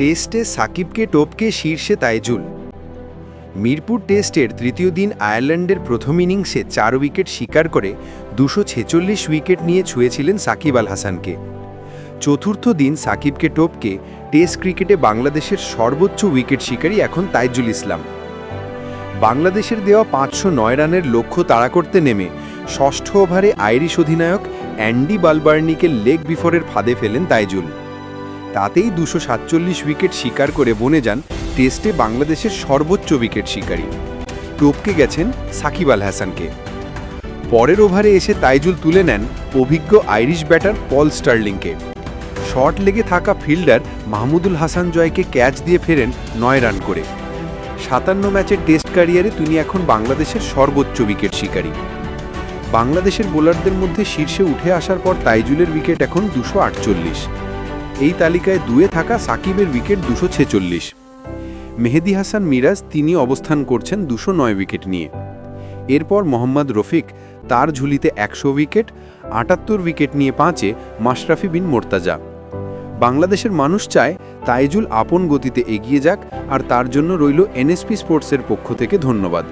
টেস্টে সাকিবকে টপকে শীর্ষে তাইজুল। মিরপুর টেস্টের তৃতীয় দিন আয়ারল্যান্ডের প্রথম ইনিংসে চার উইকেট শিকার করে দুশো ছেচল্লিশ উইকেট নিয়ে ছুঁয়েছিলেন সাকিব আল হাসানকে। চতুর্থ দিন সাকিবকে টপকে টেস্ট ক্রিকেটে বাংলাদেশের সর্বোচ্চ উইকেট শিকারী এখন তাইজুল ইসলাম। বাংলাদেশের দেওয়া পাঁচশো নয় রানের লক্ষ্য তাড়া করতে নেমে ষষ্ঠ ওভারে আইরিশ অধিনায়ক অ্যান্ডি বালবার্নিকে লেগ বিফোরের ফাঁদে ফেলেন তাইজুল। তাতেই দুশো সাতচল্লিশ উইকেট শিকার করে বনে যান টেস্টে বাংলাদেশের সর্বোচ্চ উইকেট শিকারী। টপকে গেছেন সাকিব আল হাসানকে। পরের ওভারে এসে তাইজুল তুলে নেন অভিজ্ঞ আইরিশ ব্যাটার পল স্টার্লিংকে। শর্ট লেগে থাকা ফিল্ডার মাহমুদুল হাসান জয়কে ক্যাচ দিয়ে ফেরেন নয় রান করে। সাতান্ন ম্যাচের টেস্ট ক্যারিয়ারে তিনি এখন বাংলাদেশের সর্বোচ্চ উইকেট শিকারী। বাংলাদেশের বোলারদের মধ্যে শীর্ষে উঠে আসার পর তাইজুলের উইকেট এখন দুশো আটচল্লিশ। এই তালিকায় দুয়ে থাকা সাকিবের উইকেট দুশো ছেচল্লিশ। মেহেদি হাসান মিরাজ তিনি অবস্থান করছেন দুশো নয় উইকেট নিয়ে। এরপর মোহাম্মদ রফিক তার ঝুলিতে একশো উইকেট, আটাত্তর উইকেট নিয়ে পাঁচে মাশরাফি বিন মোর্তাজা। বাংলাদেশের মানুষ চায় তাইজুল আপন গতিতে এগিয়ে যাক আর তার জন্য রইল এনএসপি স্পোর্টসের পক্ষ থেকে ধন্যবাদ।